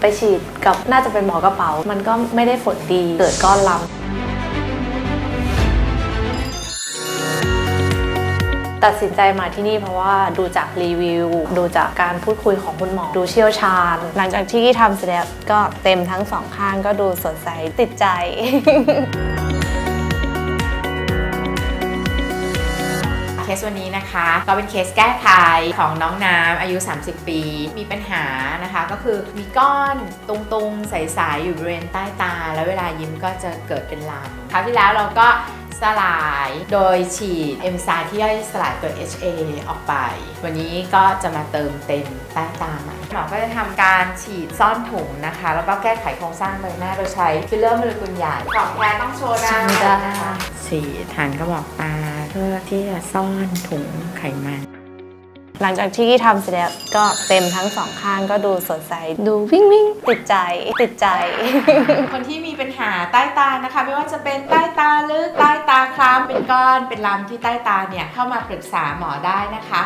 ไปฉีดกับน่าจะเป็นหมอกระเป๋า มันก็ไม่ได้ผลดีเกิดก้อนลำตัดสินใจมาที่นี่เพราะว่าดูจากรีวิว ดูจากการพูดคุยของคุณหมอ ดูเชี่ยวชาญ หลังจากที่ทำเสร็จก็เต็มทั้งสองข้างก็ดูสดใสติดใจ เคสวันนี้นะคะ ก็เป็นเคสแก้ไขของน้องน้ำอายุ 30 ปี มีปัญหานะคะก็คือมีก้อนตุงๆ ใสๆ อยู่บริเวณใต้ตา แล้วเวลายิ้มก็จะเกิดเป็นลำคราวที่แล้วเราก็สลายโดยฉีดเอนไซม์ที่ย่อยสลายตัว HA ออกไป วันนี้ก็จะมาเติมเต็มใต้ตาใหม่หมอก็จะทำการฉีดซ่อนถุงนะคะ แล้วก็แก้ไขโครงสร้างใบหน้าโดยใช้ฟิลเลอร์โมเลกุลใหญ่ของแท้ต้องโชว์ได้โชว์ได้นะคะ ฉีดฐานกระบอกตาเพื่อที่จะซ่อนถุงไขมัน หลังจากที่ทำเสร็จแล้วก็เต็มทั้งสองข้างก็ดูสดใส ดูวิ่งวิ่งติดใจติดใจ คนที่มีปัญหาใต้ตานะคะ ไม่ว่าจะเป็นใต้ตาลึกใต้ตาคล้ำเป็นก้อนเป็นลำที่ใต้ตาเนี่ยเข้ามาปรึกษาหมอได้นะคะ